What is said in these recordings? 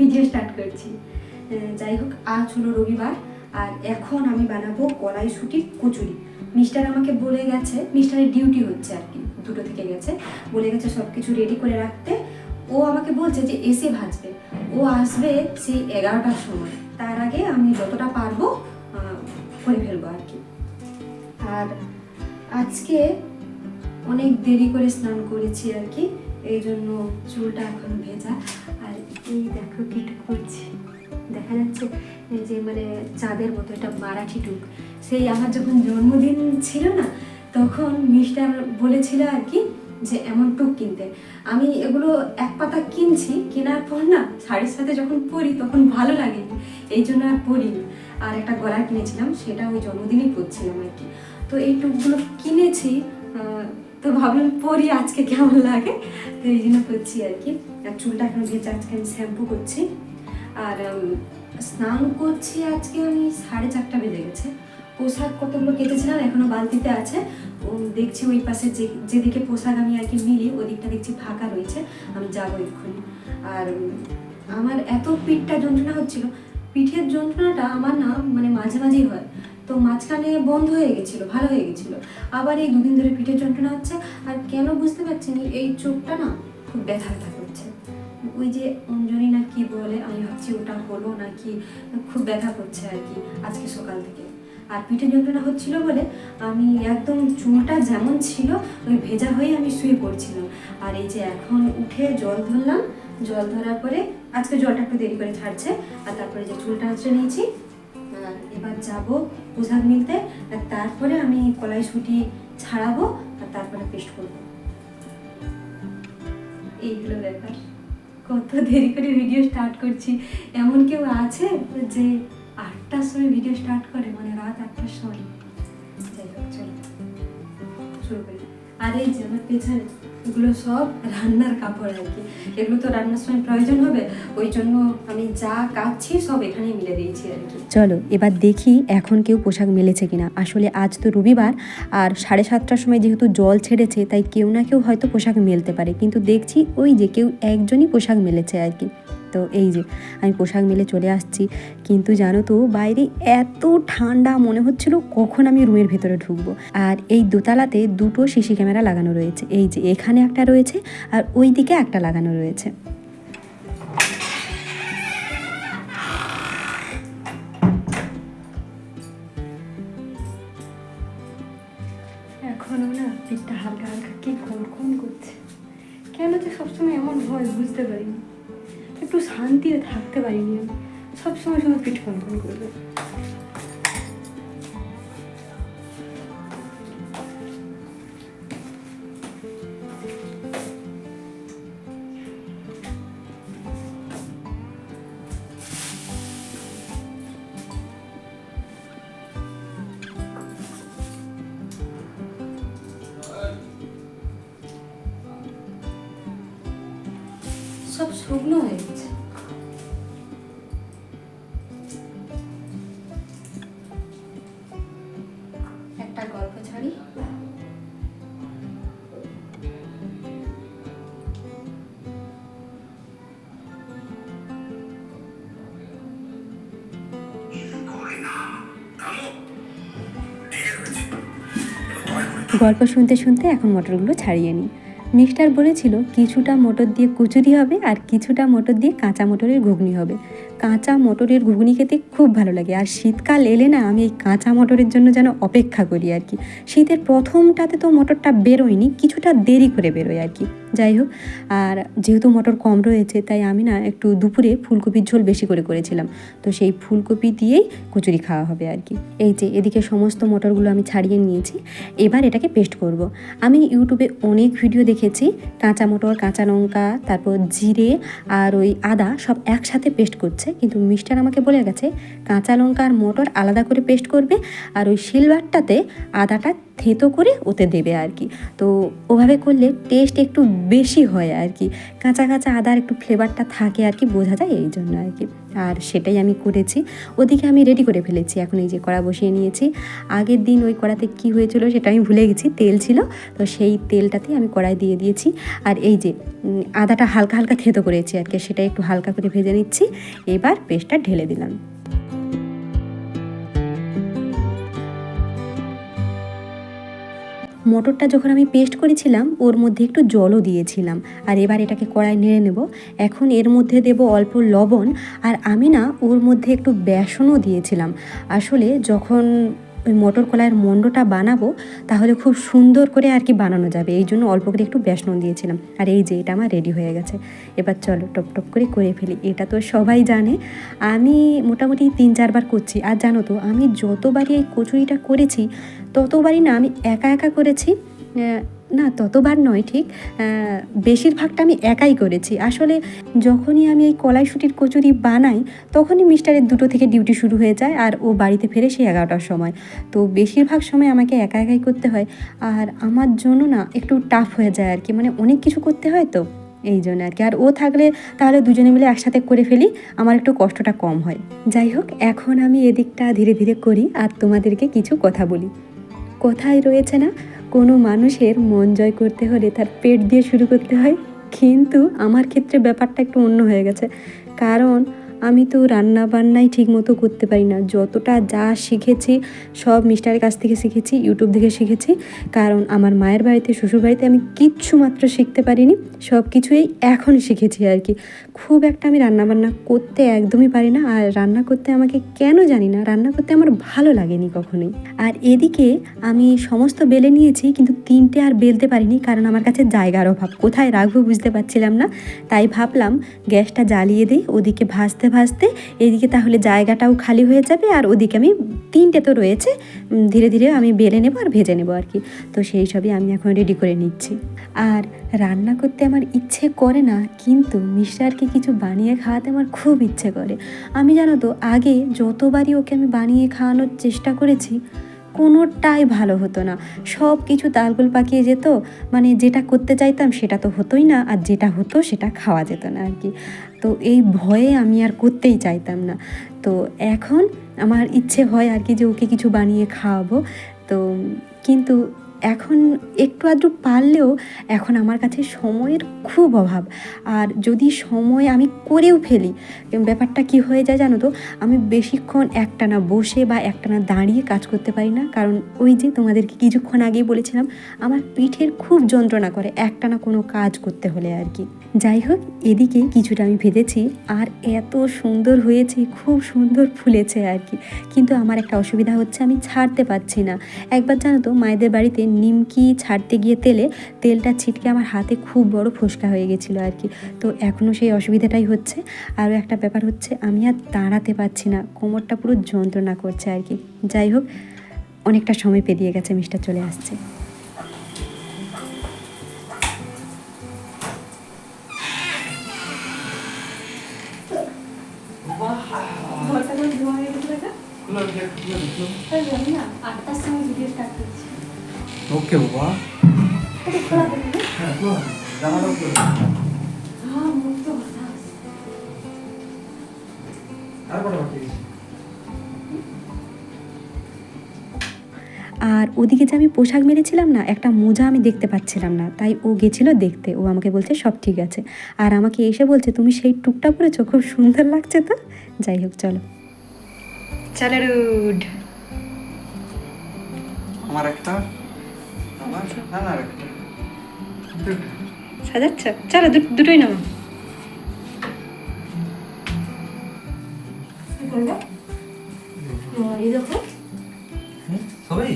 Video start করছি। যাই হোক, আজ হলো রবিবার, আর এখন আমি বানাবো কড়াইশুটির কচুরি। মিস্টার আমাকে বলে গেছে মিস্টারের ডিউটি হচ্ছে আর কি, দুটো থেকে গেছে। বলে গেছে সব কিছু রেডি করে রাখতে। ও আমাকে বলছে যে এসে ভাজবে। ও আসবে সেই এগারোটার সময়। তার আগে আমি যতটা পারব করে ফেলব আর কি। আর আজকে অনেক দেরি করে স্নান করেছি আর কি এই জন্য চুলটা এখন ভেজা। এই দেখো কিটুক করছি। দেখা যাচ্ছে যে মানে চাঁদের মতো এটা মারাঠি টুক। সেই আমার যখন জন্মদিন ছিল না, তখন মিস্টার বলেছিল আর কি যে, এমন টুক কিনতে। আমি এগুলো এক পাতা কিনছি, কেনার পর না শাড়ির সাথে যখন পরি তখন ভালো লাগে। এই জন্য আর পরিনি। আর একটা গলা কিনেছিলাম, সেটা ওই জন্মদিনই পরছিলাম আর কি। তো এই টুকগুলো কিনেছি তো ভাবলাম পরি আজকে কেমন লাগে? তো এই জন্য করছি আর কি। আর চুলটা এখন ভেজে আজকে আমি শ্যাম্পু করছি। আর স্নান করছি আজকে আমি সাড়ে চারটা বেজে গেছে। পোশাক কতগুলো কেটেছিলাম এখনও বালতিতে আছে। দেখছি ওই পাশে যে, যেদিকে পোশাক আমি আর কি মিলি, ওদিকটা দেখছি ফাঁকা রয়েছে। আমি যাব এক্ষুনি। আর আমার এত পিঠটা যন্ত্রণা হচ্ছিল। পিঠের যন্ত্রণাটা আমার না মানে মাঝে মাঝেই হয়। তো মাঝখানে বন্ধ হয়ে গেছিল, ভালো হয়ে গেছিল। আবার এই দুদিন ধরে পিঠের যন্ত্রণা হচ্ছে, আর কেন বুঝতে পারছি না, এই চোখটা না খুব ব্যথা ব্যথা করছে। ওই যে অঞ্জলি না কি বলে, আমি ভাবছি ওটা হলো নাকি খুব ব্যথা করছে আর কি, আজকে সকাল থেকে। আর পিঠে যন্ত্রণা হচ্ছিল বলে আমি একদম চুলটা যেমন ছিল, ওই ভেজা হয়ে আমি শুয়ে পড়ছিলাম। আর এই যে এখন উঠে জল ধরলাম, জল ধরার পরে আজকে জলটা একটু দেরি করে ছাড়ছে আর তারপরে যে চুলটা আঁচড়ে নিয়েছি এবার যাব পোশাক মিলতে, আর তারপরে আমি কলাইশুটি ছাড়াবো, আর তারপরে পেস্ট করব। এইগুলো ব্যাপার। কত দেরি করে ভিডিও স্টার্ট করছি। এমন কেউ আছে যে আটটার সময় ভিডিও স্টার্ট করে? মানে রাত আটটার সময়। যাই হোক, চলো। শুরু করি। আর এই যে আমার পেছনে এগুলো সব রান্নার কাপড় আর কি। এগুলো তো রান্নার সময় প্রয়োজন হবে, ওই জন্য আমি যা কাচ্ছি সব এখানে মিলে দিয়েছি আর কি। চলো, এবার দেখি এখন কেউ পোশাক মেলেছে কিনা। আসলে আজ তো রবিবার, আর সাড়ে সাতটার সময় যেহেতু জল ছেড়েছে, তাই কেউ না কেউ হয়তো পোশাক মেলতে পারে। কিন্তু দেখছি ওই যে কেউ একজনই পোশাক মেলেছে আর কি। তো এই যে, আমি পোশাক মেলে চলে আসছি। কিন্তু জানো তো, বাইরে এত ঠান্ডা মনে হচ্ছিল কখন আমি রুমের ভেতরে ঢুকবো। আর এই দোতলাতে দুটো সিসি ক্যামেরা লাগানো রয়েছে। এই যে, এখানে একটা রয়েছে আর ওই দিকে একটা লাগানো রয়েছে। কেন যে সবসময় এমন হয় বুঝতে পারিনি। একটু শান্তিতে থাকতে পারিনি আমি। সবসময় শুধু পিঠ কনকন করবে। সব শুকনো হয়ে গেছে। একটা গল্প ছাড়ি। গল্প শুনতে শুনতে এখন মটরগুলো ছাড়িয়ে নিই। মিস্টার বলেছিল, কিছুটা মোটর দিয়ে কুচুরি হবে আর কিছুটা মোটর দিয়ে কাঁচা মোটরের ঘুগনি হবে। কাঁচা মটরের ঘুগনি খেতে খুব ভালো লাগে। আর শীতকাল এলে না আমি এই কাঁচা মটরের জন্য যেন অপেক্ষা করি আর কি। শীতের প্রথমটাতে তো মটরটা বেরোয়নি, কিছুটা দেরি করে বেরোয় আর কি। যাই হোক, আর যেহেতু মটর কম রয়েছে, তাই আমি না একটু দুপুরে ফুলকপির ঝোল বেশি করে করেছিলাম। তো সেই ফুলকপি দিয়েই কচুরি খাওয়া হবে আর কি। এই যে এদিকে সমস্ত মটরগুলো আমি ছাড়িয়ে নিয়েছি, এবার এটাকে পেস্ট করব। আমি ইউটিউবে অনেক ভিডিও দেখেছি, কাঁচা মটর, কাঁচা লঙ্কা, তারপর জিরে আর ওই আদা সব একসাথে পেস্ট করছে। কিন্তু মিস্টার আমাকে বলে গেছে, কাঁচা লঙ্কা আর মটর আলাদা করে পেস্ট করবে আর ওই সিলভারটাতে আদাটা থেতো করে ওতে দেবে আর কি। তো ওভাবে করলে টেস্ট একটু বেশি হয় আর কি। কাঁচা কাঁচা আদার একটু ফ্লেভারটা থাকে আর কি, বোঝা যায় এই জন্য আর কি। আর সেটাই আমি করেছি। ওদিকে আমি রেডি করে ফেলেছি, এখন এই যে কড়া বসিয়ে নিয়েছি। আগের দিন ওই কড়াতে কি হয়েছিল সেটা আমি ভুলে গেছি, তেল ছিল। তো সেই তেলটাতে আমি কড়াই দিয়ে দিয়েছি। আর এই যে আদাটা হালকা হালকা থেতো করেছি আর কি সেটা একটু হালকা করে ভেজে নিচ্ছি। এবার পেস্টটা ঢেলে দিলাম। মটরটা যখন আমি পেস্ট করেছিলাম, ওর মধ্যে একটু জলও দিয়েছিলাম। আর এবার এটাকে কড়াই নেড়ে নেব। এখন এর মধ্যে দেব অল্প লবণ। আর আমি না, ওর মধ্যে একটু বেসনও দিয়েছিলাম। আসলে যখন ওই মটর কলাইয়ের মণ্ডটা বানাবো, তাহলে খুব সুন্দর করে আর কি বানানো যাবে। এই জন্য অল্প করে একটু বেসন দিয়েছিলাম। আর এই যে এটা আমার রেডি হয়ে গেছে। এবার চলো টপ টপ করে করে ফেলি। এটা তো সবাই জানে। আমি মোটামুটি তিন চারবার করছি। আর জানো তো, আমি যতবারই এই কচুরিটা করেছি, ততবারই না আমি একা একা করেছি না, ততবার নয়, ঠিক। বেশিরভাগটা আমি একাই করেছি। আসলে যখনই আমি এই কলাইশুটির কচুরি বানাই, তখনই মিস্টারের দুটো থেকে ডিউটি শুরু হয়ে যায় আর ও বাড়িতে ফেরে সেই এগারোটার সময়। তো বেশিরভাগ সময় আমাকে একা একাই করতে হয় আর আমার জন্য না একটু টাফ হয়ে যায় আর কি। মানে অনেক কিছু করতে হয় তো, এই জন্য আর কি। আর ও থাকলে তাহলে দুজনে মিলে একসাথে করে ফেলি, আমার একটু কষ্টটা কম হয়। যাই হোক, এখন আমি এদিকটা ধীরে ধীরে করি আর তোমাদেরকে কিছু কথা বলি। কথাই রয়েছে না কোনো মানুষের মন জয় করতে হলে তার পেট দিয়ে শুরু করতে হয়। কিন্তু আমার ক্ষেত্রে ব্যাপারটা একটু অন্য হয়ে গেছে। কারণ আমি তো রান্না বান্নাই ঠিক মতো করতে পারি না। যতটা যা শিখেছি, সব মিস্টারের কাছ থেকে শিখেছি, ইউটিউব থেকে শিখেছি। কারণ আমার মায়ের বাড়িতে শ্বশুর বাড়িতে আমি কিচ্ছু মাত্র শিখতে পারিনি, সব কিছুই এখন শিখেছি আর কি। খুব একটা আমি রান্না বান্না করতে একদমই পারি না, আর রান্না করতে আমাকে কেন জানি না, রান্না করতে আমার ভালো লাগেনি কখনোই। আর এদিকে আমি সমস্ত বেলে নিয়েছি, কিন্তু তিনটে আর বেলতে পারিনি, কারণ আমার কাছে জায়গার অভাব। কোথায় রাখব বুঝতে পারছিলাম না, তাই ভাবলাম গ্যাসটা জ্বালিয়ে দিই, ওদিকে ভাজতে ভাজতে এদিকে তাহলে জায়গাটাও খালি হয়ে যাবে আর ওদিকে আমি তিনটে তো রয়েছে ধীরে ধীরে আমি বেলে নেব আর ভেজে নেব আর কি। তো সেই সবই আমি এখন রেডি করে নিচ্ছি। আর রান্না করতে আমার ইচ্ছে করে না, কিন্তু মিস্টারকে কিছু বানিয়ে খাওয়াতে আমার খুব ইচ্ছে করে। আমি জানো তো, আগে যতবারই ওকে আমি বানিয়ে খাওয়ানোর চেষ্টা করেছি কোনোটাই ভালো হতো না। সব কিছু তালগোল পাকিয়ে যেত মানে যেটা করতে চাইতাম সেটা তো হতোই না, আর যেটা হতো সেটা খাওয়া যেত না আর কি। তো এই ভয়ে আমি আর করতেই চাইতাম না। তো এখন আমার ইচ্ছে হয় আর কি যে ওকে কিছু বানিয়ে খাওয়াবো। তো কিন্তু এখন একটু আধটু পারলেও এখন আমার কাছে সময়ের খুব অভাব। আর যদি সময় আমি করেও ফেলি ব্যাপারটা কি হয়ে যায় জানো তো? আমি বেশিক্ষণ একটানা বসে বা একটানা দাঁড়িয়ে কাজ করতে পারি না। কারণ ওই যে তোমাদেরকে কিছুক্ষণ আগেই বলেছিলাম, আমার পিঠের খুব যন্ত্রণা করে একটানা কোনো কাজ করতে হলে আর কি। যাই হোক, এদিকে কিছুটা আমি ভেজেছি আর এত সুন্দর হয়েছে, খুব সুন্দর ফুলেছে আর কি। কিন্তু আমার একটা অসুবিধা হচ্ছে, আমি ছাড়তে পারছি না। একবার জানো তো, মায়েদের বাড়িতে নিমকি ছাড়তে গিয়ে তেলে, তেলটা ছিটকে আমার হাতে খুব বড় ফোসকা হয়ে গেছিল আর কি। তো এখনও সেই অসুবিধাটাই হচ্ছে। আরও একটা ব্যাপার হচ্ছে, আমি আর দাঁড়াতে পারছি না। কোমরটা পুরো যন্ত্রণা করছে আর কি। যাই হোক, অনেকটা সময় পেরিয়ে গেছে মিষ্টার চলে আসছে। বাকি আছে। আর ওদিকে যে আমি পোশাক মেরেছিলাম না একটা মোজা আমি দেখতে পাচ্ছিলাম না। তাই ও গেছিল দেখতে। ও আমাকে বলছে সব ঠিক আছে। আর আমাকে এসে বলছে তুমি সেই টুকটা পরেছো? খুব সুন্দর লাগছে তো? যাই হোক চলো। চলো রুড। আমার একটা সাজাচ্ছ? চলো দুটোই নাম। কি করবে? এই দেখো। সবাই?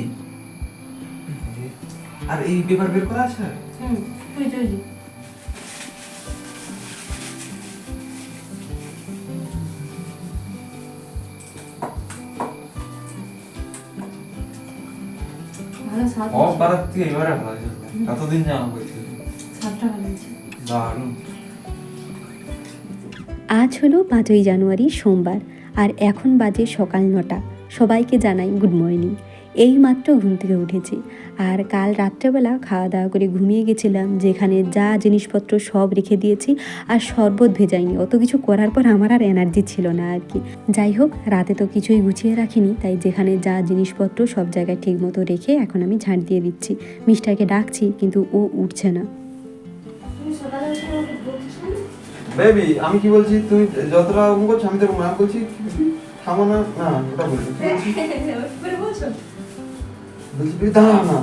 আর এই পেপার বের করা আছে? হুম ওই স্বাদ ও পারার থেকে এবারে ভালো হয়েছে। এতদিন জানা করছিল স্বাদটা ভালো দারুণ। আজ হলো পাঁচই জানুয়ারি সোমবার আর এখন বাজে সকাল নটা। সবাইকে জানাই গুড মর্নিং। এই মাত্র ঘুম থেকে উঠেছি। আর কাল রাত্রেবেলা খাওয়া দাওয়া করে ঘুমিয়ে গেছিলাম, যেখানে যা জিনিসপত্র সব রেখে দিয়েছি আর শরবত ভেজাইনি। অত কিছু করার পর আমার আর এনার্জি ছিল না আর কি। যাই হোক, রাতে তো কিছুই গুছিয়ে রাখিনি, তাই যেখানে যা জিনিসপত্র সব জায়গায় ঠিক মতো রেখে এখন আমি ঝাঁট দিয়ে দিচ্ছি। মিস্টারকে ডাকছি, কিন্তু ও উঠছে না? বেবি আমি কি বলছি? তুই যতটা করছ, আমি মা বলছি থামো না ওটা বলছি বলছি না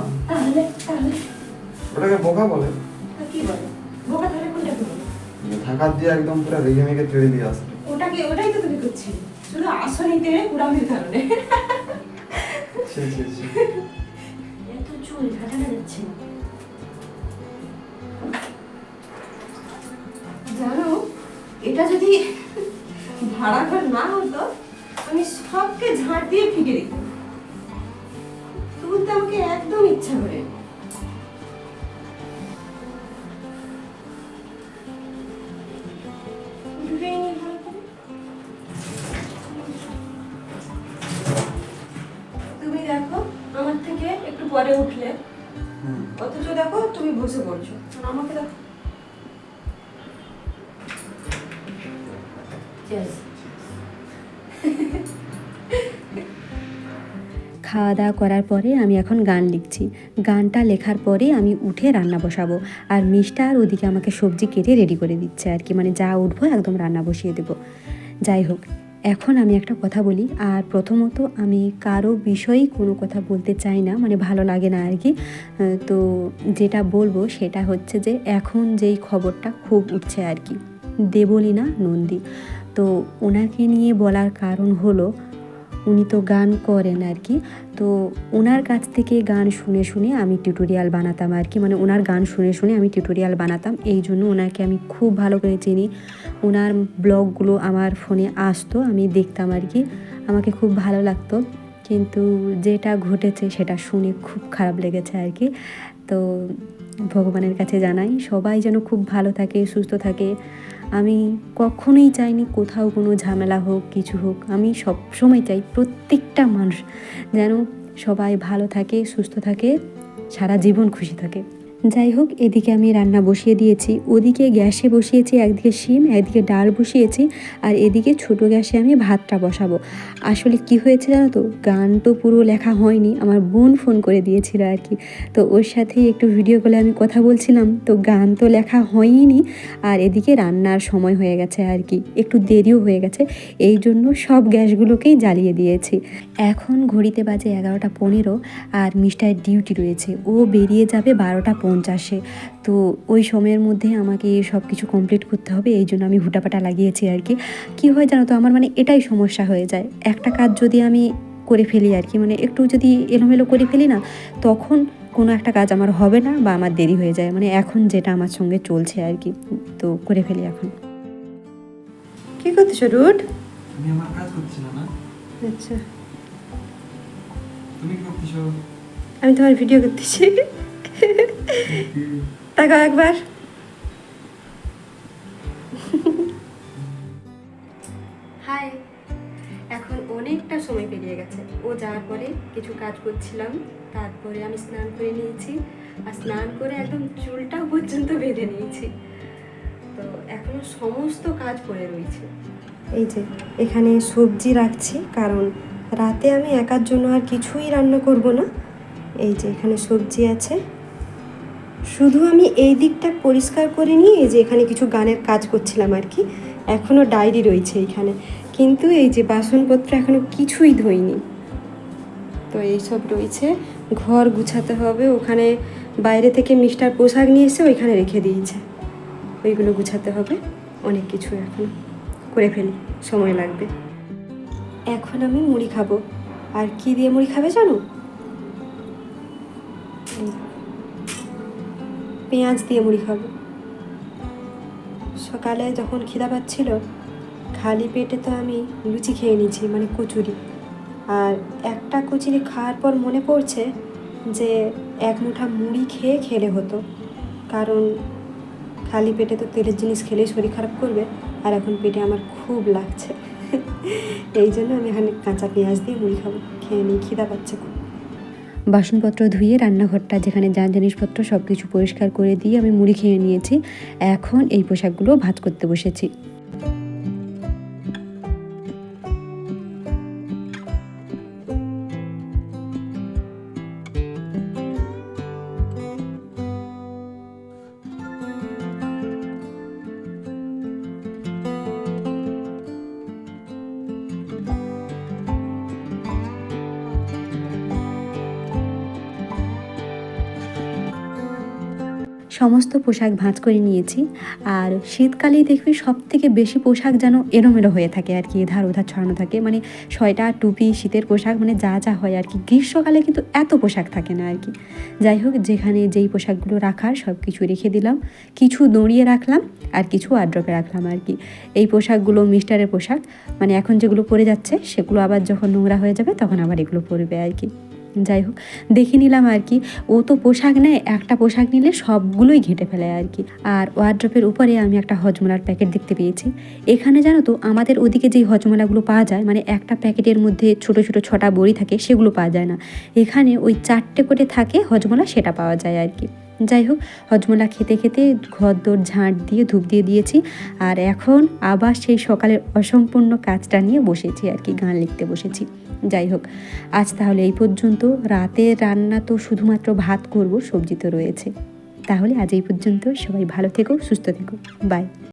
ওটাকে বোকা বলে তা কি বলে বোকা তাহলে কোনটা করব থাকার দিয়ে একদম পুরো রেগে মেগে দিয়ে আসবে ওটাকে ওটাই তো তুমি করছিলে শুধু আসনিতে কুড়ামির কারণে ছি ছি ছি এত চুল ঝাঁটানো যাচ্ছে না। জানো এটা যদি ভাড়া ঘর না হতো আমি সবকে ঝাঁট দিয়ে ফিকে দিতাম তো আমাকে একদম ইচ্ছা করে দাওয়া করার পরে আমি এখন গান লিখছি। গানটা লেখার পরে আমি উঠে রান্না বসাবো। আর মিষ্টা আর ওদিকে আমাকে সবজি কেটে রেডি করে দিচ্ছে আর কি। মানে যা উঠবো একদম রান্না বসিয়ে দেবো। যাই হোক, এখন আমি একটা কথা বলি। আর প্রথমত আমি কারও বিষয়েই কোনো কথা বলতে চাই না। মানে ভালো লাগে না আর কি। তো যেটা বলব সেটা হচ্ছে যে এখন যেই খবরটা খুব উঠছে আর কি। দেবলীনা নন্দী। তো ওনাকে নিয়ে বলার কারণ হলো উনি তো গান করেন আর কি। তো ওনার কাছ থেকে গান শুনে শুনে আমি টিউটোরিয়াল বানাতাম আর কি। মানে ওনার গান শুনে শুনে আমি টিউটোরিয়াল বানাতাম। এই জন্য ওনাকে আমি খুব ভালো করে চিনি। ওনার ব্লগগুলো আমার ফোনে আসতো, আমি দেখতাম আর কি। আমাকে খুব ভালো লাগতো। কিন্তু যেটা ঘটেছে সেটা শুনে খুব খারাপ লেগেছে আর কি। তো ভগবানের কাছে জানাই, সবাই যেন খুব ভালো থাকে, সুস্থ থাকে। আমি কখনোই চাইনি কোথাও কোনো ঝামেলা হোক, কিছু হোক। আমি সব সময় চাই প্রত্যেকটা মানুষ যেন সবাই ভালো থাকে, সুস্থ থাকে, সারা জীবন খুশি থাকে। যাই হোক এদিকে আমি রান্না বসিয়ে দিয়েছি। ওদিকে গ্যাসে বসিয়েছি, একদিকে শিম, একদিকে ডাল বসিয়েছি, আর এদিকে ছোট গ্যাসে আমি ভাতটা বসাবো। আসলে কি হয়েছে জানো তো? গান তো পুরো লেখা হয়নি, আমার বোন ফোন করে দিয়েছিল আর কি। তো ওর সাথেই একটু ভিডিও কলে আমি কথা বলছিলাম, তো গান তো লেখা হয়নি আর এদিকে রান্নার সময় হয়ে গেছে আর কি। একটু দেরিও হয়ে গেছে, এই জন্য সব গ্যাসগুলোকেই জ্বালিয়ে দিয়েছি। এখন ঘড়িতে বাজে এগারোটা পনেরো, আর মিস্টার ডিউটি রয়েছে। ও বেরিয়ে যাবে বারোটা পঞ্চাশে তো ওই সময়ের মধ্যে আমাকে সব কিছু কমপ্লিট করতে হবে এই জন্য আমি হুটাপাটা লাগিয়েছি আর কি কী হয় জানো তো আমার মানে এটাই সমস্যা হয়ে যায়। একটা কাজ যদি আমি করে ফেলি আর কি মানে একটু যদি এলোমেলো করে ফেলি না তখন কোনো একটা কাজ আমার হবে না বা আমার দেরি হয়ে যায়। মানে এখন যেটা আমার সঙ্গে চলছে আর কি তো করে ফেলি এখন। কি করতেছো রুট? তুমি আমার কাজ না আচ্ছা। তুমি কি করতেছো? আমি তোমার ভিডিও করতেছি। তাকাও একবার হাই এখন অনেকটা সময় পেরিয়ে গেছে। ও যাওয়ার পরে কিছু কাজ করছিলাম। তারপরে আমি স্নান করে নিয়েছি। আর স্নান করে একদম চুলটা পর্যন্ত বেঁধে নিয়েছি। তো এখনও সমস্ত কাজ পড়ে রয়েছে। এই যে এখানে সবজি রাখছি। কারণ রাতে আমি একার জন্য আর কিছুই রান্না করব না। এই যে এখানে সবজি আছে। শুধু আমি এই দিকটা পরিষ্কার করে নিয়ে এই যে এখানে কিছু গানের কাজ করছিলাম আর কি এখনও ডায়েরি রয়েছে এখানে কিন্তু এই যে বাসনপত্র এখনও কিছুই ধুইনি। তো এইসব রয়েছে, ঘর গুছাতে হবে, ওখানে বাইরে থেকে মিস্টার পোশাক নিয়ে এসে ওইখানে রেখে দিয়েছে। ওইগুলো গুছাতে হবে, অনেক কিছু এখন করে ফেলি, সময় লাগবে। এখন আমি মুড়ি খাব। আর কি দিয়ে মুড়ি খাবে জানো? পেঁয়াজ দিয়ে মুড়ি খাব। সকালে যখন খিদা পাচ্ছিল, খালি পেটে তো আমি লুচি খেয়ে নিয়েছি মানে কচুরি। আর একটা কচুরি খাওয়ার পর মনে পড়ছে যে এক মুঠা মুড়ি খেয়ে খেলে হতো। কারণ খালি পেটে তো তেলের জিনিস খেলেই শরীর খারাপ করবে, আর এখন পেটে আমার খুব লাগছে। এই জন্য আমি এখানে কাঁচা পেঁয়াজ দিয়ে মুড়ি খাব, খেয়ে নিই খিদা পাচ্ছে খুব। বাসনপত্র ধুয়ে রান্নাঘরটা যেখানে যান জিনিসপত্র সব কিছু পরিষ্কার করে দিয়ে আমি মুড়ি খেয়ে নিয়েছি। এখন এই পোশাকগুলো ভাত করতে বসেছি। সমস্ত পোশাক ভাঁজ করে নিয়েছি। আর শীতকালেই দেখবি সব থেকে বেশি পোশাক যেন এলোমেলো হয়ে থাকে আর কি এধার ওধার ছড়ানো থাকে। মানে সোয়েটার, টুপি, শীতের পোশাক মানে যা যা হয় আর কি। গ্রীষ্মকালে কিন্তু এত পোশাক থাকে না আর কি। যাই হোক, যেখানে যেই পোশাকগুলো রাখার সব কিছু রেখে দিলাম। কিছু দড়িয়ে রাখলাম আর কিছু আড্রপে রাখলাম আর কি। এই পোশাকগুলো মিস্টারের পোশাক। মানে এখন যেগুলো পরে যাচ্ছে, সেগুলো আবার যখন নোংরা হয়ে যাবে, তখন আবার এগুলো পরবে আর কি। যাই হোক, দেখে নিলাম আর কি। ও তো পোশাক নেয়, একটা পোশাক নিলে সবগুলোই ঘেঁটে ফেলে আর কি। আর ওয়ার্ড্রপের উপরে আমি একটা হজমলার প্যাকেট দেখতে পেয়েছি। এখানে জানো তো, আমাদের ওদিকে যেই হজমলাগুলো পাওয়া যায় মানে একটা প্যাকেটের মধ্যে ছোট ছোট ছটা বড়ি থাকে, সেগুলো পাওয়া যায় না। এখানে ওই চারটে করে থাকে হজমলা, সেটা পাওয়া যায় আর কি। যাই হোক, হজমলা খেতে খেতে ঘর দোর ঝাঁট দিয়ে ধূপ দিয়ে দিয়েছি। আর এখন আবার সেই সকালের অসম্পূর্ণ কাজটা নিয়ে বসেছি আর কি, গান লিখতে বসেছি। যাই হোক, আজ তাহলে এই পর্যন্ত। রাতের রান্না তো শুধুমাত্র ভাত করব, সবজি তো রয়েছে। তাহলে আজ এই পর্যন্ত। সবাই ভালো থেকো, সুস্থ থেকো। বাই